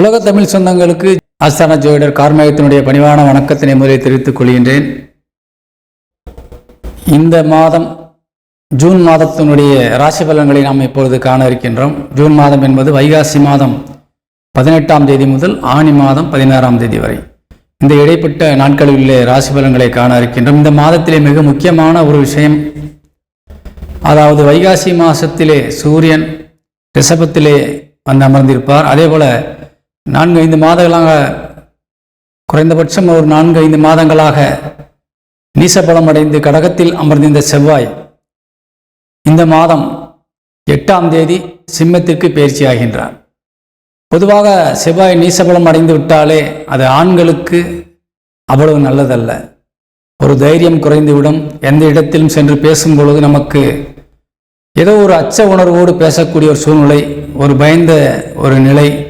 உலக தமிழ் சொந்தங்களுக்கு ஆஸ்தான ஜோதிடர் கார்மேகத்தினுடைய பணிவான வணக்கத்தினை முதலில் தெரிவித்துக் கொள்கின்றேன். இந்த மாதம் ஜூன் மாதத்தினுடைய ராசி பலன்களை நாம் இப்பொழுது காண இருக்கின்றோம். ஜூன் மாதம் என்பது வைகாசி மாதம் பதினெட்டாம் தேதி முதல் ஆணி மாதம் பதினாறாம் தேதி வரை. இந்த இடைப்பட்ட நாட்களில் உள்ள ராசி பலன்களை காண இருக்கின்றோம். இந்த மாதத்திலே மிக முக்கியமான ஒரு விஷயம் அதாவது வைகாசி மாதத்திலே சூரியன் ரிஷபத்திலே வந்து அமர்ந்திருப்பார். அதே போல நான்கு ஐந்து மாதங்களாக குறைந்தபட்சம் ஒரு நான்கு ஐந்து மாதங்களாக நீசபலம் அடைந்து கடகத்தில் அமர்ந்திருந்த செவ்வாய் இந்த மாதம் எட்டாம் தேதி சிம்மத்திற்கு பயிற்சி ஆகின்றார். பொதுவாக செவ்வாய் நீசபலம் அடைந்து விட்டாலே அது ஆண்களுக்கு அவ்வளவு நல்லதல்ல. ஒரு தைரியம் குறைந்துவிடும். எந்த இடத்திலும் சென்று பேசும் பொழுது நமக்கு ஏதோ ஒரு அச்ச உணர்வோடு பேசக்கூடிய ஒரு சூழ்நிலை ஒரு பயந்த ஒரு நிலை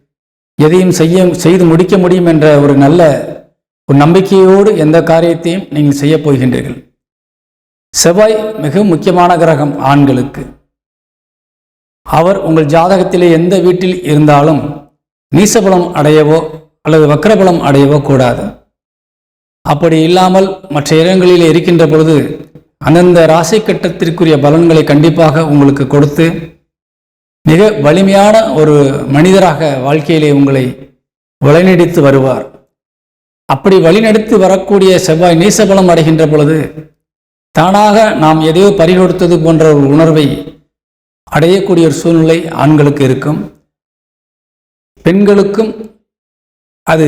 எதையும் செய்ய செய்து முடிக்க முடியும் என்ற ஒரு நல்ல ஒரு நம்பிக்கையோடு எந்த காரியத்தையும் நீங்கள் செய்ய போகின்றீர்கள். செவ்வாய் மிக முக்கியமான கிரகம் ஆண்களுக்கு. அவர் உங்கள் ஜாதகத்திலே எந்த வீட்டில் இருந்தாலும் நீசபலம் அடையவோ அல்லது வக்கரபலம் அடையவோ கூடாது. அப்படி இல்லாமல் மற்ற இடங்களில் இருக்கின்ற பொழுது அந்தந்த ராசி கட்டத்திற்குரிய பலன்களை கண்டிப்பாக உங்களுக்கு கொடுத்து மிக வலிமையான ஒரு மனிதராக வாழ்க்கையிலே உங்களை வழிநடித்து வருவார். அப்படி வழிநடத்தி வரக்கூடிய செவ்வாய் நீசபலம் அடைகின்ற பொழுது தானாக நாம் எதையோ பறிகொடுத்தது போன்ற ஒரு உணர்வை அடையக்கூடிய ஒரு சூழ்நிலை ஆண்களுக்கு இருக்கும். பெண்களுக்கும் அது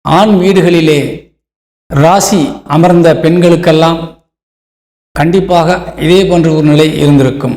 ஆண் வீடுகளிலே ராசி அமர்ந்த பெண்களுக்கெல்லாம் கண்டிப்பாக இதே போன்ற ஒரு நிலை இருந்திருக்கும்.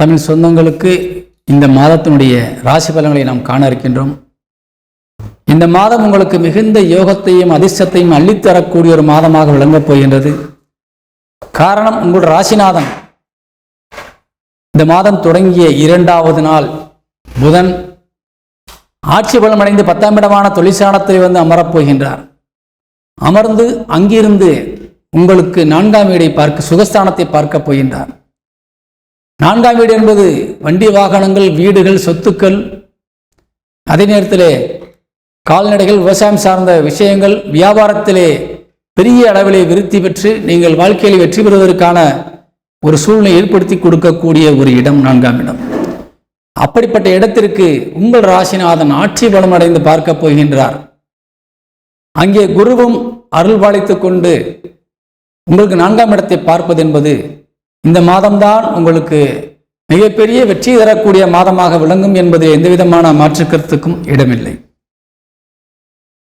தமிழ் சொந்தங்களுக்கு இந்த மாதத்தினுடைய ராசி பலன்களை நாம் காண இருக்கின்றோம். இந்த மாதம் உங்களுக்கு மிகுந்த யோகத்தையும் அதிர்ஷ்டத்தையும் அள்ளித்தரக்கூடிய ஒரு மாதமாக விளங்கப் போகின்றது. காரணம் உங்களுடைய ராசிநாதன். இந்த மாதம் தொடங்கிய இரண்டாவது நாள் புதன். ஆட்சி பலம் அடைந்து பத்தாம் இடமான தொழிற்சாலத்தில் வந்து அமரப் போகின்றார். அமர்ந்து அங்கிருந்து உங்களுக்கு நான்காம் வீடை பார்க்க சுகஸ்தானத்தை பார்க்க போகின்றார். நான்காம் வீடு என்பது வண்டி வாகனங்கள் வீடுகள் சொத்துக்கள். அதே நேரத்திலே கால்நடைகள் விவசாயம் சார்ந்த விஷயங்கள் வியாபாரத்திலே பெரிய அளவிலே விருத்தி பெற்று நீங்கள் வாழ்க்கையில் வெற்றி பெறுவதற்கான ஒரு சூழ்நிலை ஏற்படுத்தி கொடுக்கக்கூடிய ஒரு இடம் நான்காம் இடம். அப்படிப்பட்ட இடத்திற்கு உங்கள் ராசிநாதன் ஆட்சி பலம் அடைந்து பார்க்க போகின்றார். அங்கே குருவும் அருள் பாலித்துக் கொண்டு உங்களுக்கு நான்காம் இடத்தை பார்ப்பது என்பது இந்த மாதம்தான் உங்களுக்கு மிகப்பெரிய வெற்றி தரக்கூடிய மாதமாக விளங்கும் என்பது எந்தவிதமான மாற்று கருத்துக்கும் இடமில்லை.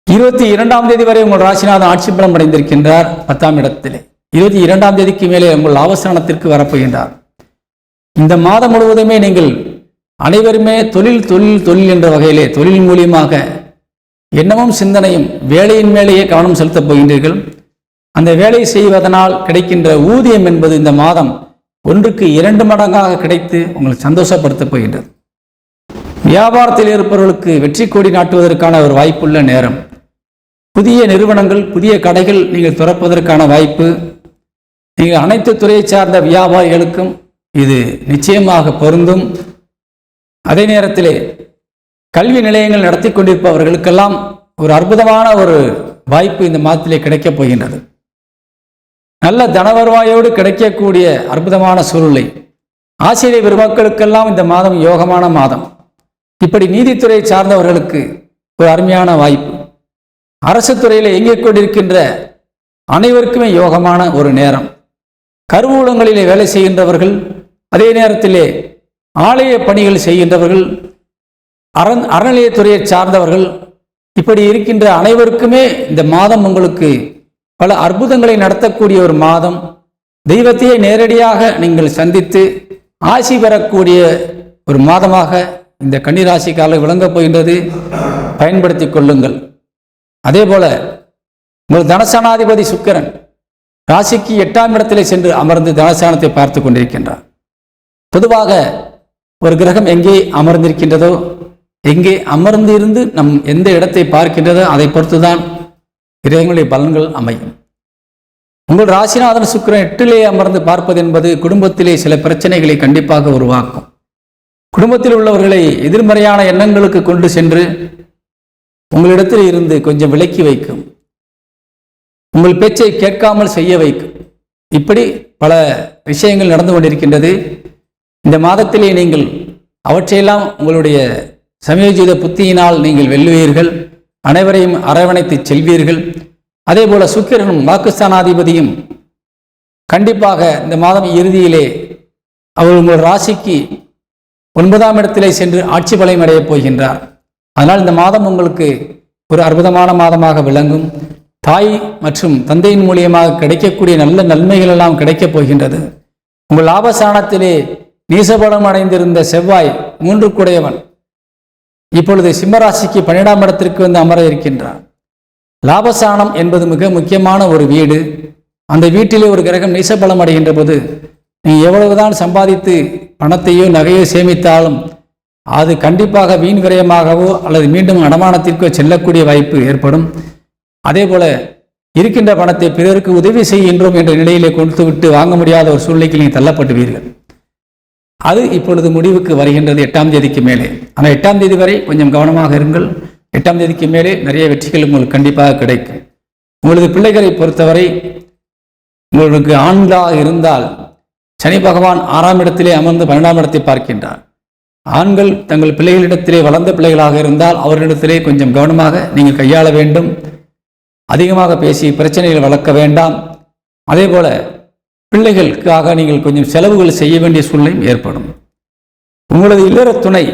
இருபத்தி இரண்டாம் தேதி வரை உங்கள் ராசிநாதன் ஆட்சி பலம் அடைந்திருக்கின்றார் பத்தாம் இடத்திலே. இருபத்தி இரண்டாம் தேதிக்கு மேலே உங்கள் அவசரணத்திற்கு வரப்போகின்றார். இந்த மாதம் முழுவதுமே நீங்கள் அனைவருமே தொழில் தொழில் தொழில் என்ற வகையிலே தொழில் மூலியமாக எண்ணமும் சிந்தனையும் வேலையின் மேலேயே கவனம் செலுத்தப் போகின்றீர்கள். அந்த வேலை செய்வதனால் கிடைக்கின்ற ஊதியம் என்பது இந்த மாதம் ஒன்றுக்கு இரண்டு மடங்காக கிடைத்து உங்களை சந்தோஷப்படுத்தப் போகின்றது. வியாபாரத்தில் இருப்பவர்களுக்கு வெற்றி கொடி நாட்டுவதற்கான ஒரு வாய்ப்புள்ள நேரம். புதிய நிறுவனங்கள் புதிய கடைகள் நீங்கள் திறப்பதற்கான வாய்ப்பு. நீங்கள் அனைத்து துறையை சார்ந்த வியாபாரிகளுக்கும் இது நிச்சயமாக பொருந்தும். அதே நேரத்திலே கல்வி நிலையங்கள் நடத்தி கொண்டிருப்பவர்களுக்கெல்லாம் ஒரு அற்புதமான ஒரு வாய்ப்பு இந்த மாதத்திலே கிடைக்கப் போகின்றது. நல்ல தனவருவாயோடு கிடைக்கக்கூடிய அற்புதமான சூழ்நிலை. ஆசிரியர் பெருமக்களுக்கெல்லாம் இந்த மாதம் யோகமான மாதம். இப்படி நீதித்துறை சார்ந்தவர்களுக்கு ஒரு அருமையான வாய்ப்பு. அரசு துறையில் இயங்கிக் கொண்டிருக்கின்ற அனைவருக்குமே யோகமான ஒரு நேரம். கருவூலங்களிலே வேலை செய்கின்றவர்கள் அதே நேரத்திலே ஆலய பணிகள் செய்கின்றவர்கள் அரண் அறநிலையத்துறையை சார்ந்தவர்கள் இப்படி இருக்கின்ற அனைவருக்குமே இந்த மாதம் உங்களுக்கு பல அற்புதங்களை நடத்தக்கூடிய ஒரு மாதம். தெய்வத்தையே நேரடியாக நீங்கள் சந்தித்து ஆசி பெறக்கூடிய ஒரு மாதமாக இந்த கன்னிராசிக்கால விளங்கப் போகின்றது. பயன்படுத்தி கொள்ளுங்கள். அதே போல உங்கள் தனசனாதிபதி சுக்கிரன் ராசிக்கு எட்டாம் இடத்திலே சென்று அமர்ந்து தனசானத்தை பார்த்து கொண்டிருக்கின்றார். பொதுவாக ஒரு கிரகம் எங்கே அமர்ந்திருக்கின்றதோ எங்கே அமர்ந்து இருந்து நம் எந்த இடத்தை பார்க்கின்றதோ அதை பொறுத்துதான் கிரகங்களுடைய பலன்கள் அமையும். உங்கள் ராசிநாதன் சுக்கிரன் எட்டிலே அமர்ந்து பார்ப்பது என்பது குடும்பத்திலே சில பிரச்சனைகளை கண்டிப்பாக உருவாக்கும். குடும்பத்தில் உள்ளவர்களை எதிர்மறையான எண்ணங்களுக்கு கொண்டு சென்று உங்களிடத்தில் இருந்து கொஞ்சம் விலக்கி வைக்கும். உங்கள் பேச்சை கேட்காமல் செய்ய வைக்கும். இப்படி பல விஷயங்கள் நடந்து கொண்டிருக்கின்றது. இந்த மாதத்திலே நீங்கள் அவற்றையெல்லாம் உங்களுடைய சமயோஜித புத்தியினால் நீங்கள் வெல்லுவீர்கள். அனைவரையும் அரவணைத்து செல்வீர்கள். அதே போல சுக்கிரனும் பாகிஸ்தானாதிபதியும் கண்டிப்பாக இந்த மாதம் இறுதியிலே அவர் உங்கள் ராசிக்கு ஒன்பதாம் இடத்திலே சென்று ஆட்சி பலம் அடையப் போகின்றார். அதனால் இந்த மாதம் உங்களுக்கு ஒரு அற்புதமான மாதமாக விளங்கும். தாய் மற்றும் தந்தையின் மூலியமாக கிடைக்கக்கூடிய நல்ல நன்மைகள் எல்லாம் கிடைக்கப் போகின்றது. உங்கள் லாபஸ்தானத்திலே நீசபலம் அடைந்திருந்த செவ்வாய் மூன்று குடையவன். இப்பொழுது சிம்மராசிக்கு பன்னிரெண்டாம் இடத்திற்கு வந்து அமர இருக்கின்றார். லாபசானம் என்பது மிக முக்கியமான ஒரு வீடு. அந்த வீட்டிலே ஒரு கிரகம் நீசபலம் அடைகின்ற போது நீ எவ்வளவுதான் சம்பாதித்து பணத்தையோ நகையோ சேமித்தாலும் அது கண்டிப்பாக வீண் விரயமாகவோ அல்லது மீண்டும் அடமானத்திற்கோ செல்லக்கூடிய வாய்ப்பு ஏற்படும். அதே போல இருக்கின்ற பணத்தை பிறருக்கு உதவி செய்கின்றோம் என்ற நிலையிலே கொடுத்து விட்டு வாங்க முடியாத ஒரு சூழ்நிலைக்கு நீங்கள் தள்ளப்பட்டுவீர்கள். அது இப்பொழுது முடிவுக்கு வருகின்றது எட்டாம் தேதிக்கு மேலே. ஆனால் எட்டாம் தேதி வரை கொஞ்சம் கவனமாக இருங்கள். எட்டாம் தேதிக்கு மேலே நிறைய வெற்றிகள் உங்களுக்கு கண்டிப்பாக கிடைக்கும். உங்களது பிள்ளைகளை பொறுத்தவரை உங்களுக்கு ஆண்களாக இருந்தால் சனி பகவான் ஆறாம் இடத்திலே அமர்ந்து பன்னெண்டாம் இடத்தை பார்க்கின்றார். ஆண்கள் தங்கள் பிள்ளைகளிடத்திலே வளர்ந்த பிள்ளைகளாக இருந்தால் அவர்களிடத்திலே கொஞ்சம் கவனமாக நீங்கள் கையாள வேண்டும். அதிகமாக பேசி பிரச்சனைகள் வளர்க்க வேண்டாம். அதே போல பிள்ளைகளுக்காக நீங்கள் கொஞ்சம் செலவுகள் செய்ய வேண்டிய சூழ்நிலையும் ஏற்படும். உங்களது இல்லற துணை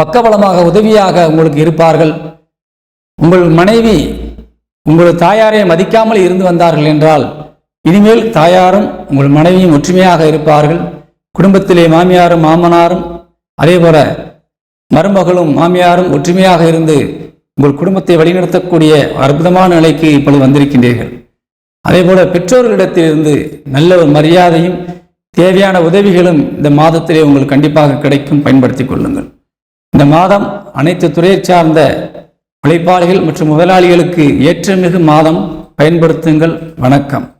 பக்கபலமாக உதவியாக உங்களுக்கு இருப்பார்கள். உங்கள் மனைவி உங்களது தாயாரை மதிக்காமல் இருந்து வந்தார்கள் என்றால் இனிமேல் தாயாரும் உங்கள் மனைவியும் ஒற்றுமையாக இருப்பார்கள். குடும்பத்திலே மாமியாரும் மாமனாரும் அதே போல மருமகளும் மாமியாரும் ஒற்றுமையாக இருந்து உங்கள் குடும்பத்தை வழிநடத்தக்கூடிய அற்புதமான நிலைக்கு இப்பொழுது வந்திருக்கின்றீர்கள். அதே போல பெற்றோர்களிடத்திலிருந்து நல்ல ஒரு மரியாதையும் தேவையான உதவிகளும் இந்த மாதத்திலே உங்களுக்கு கண்டிப்பாக கிடைக்கும். பயன்படுத்திக் கொள்ளுங்கள். இந்த மாதம் அனைத்து துறையை சார்ந்த உழைப்பாளிகள் மற்றும் முதலாளிகளுக்கு ஏற்றமிகு மாதம். பயன்படுத்துங்கள். வணக்கம்.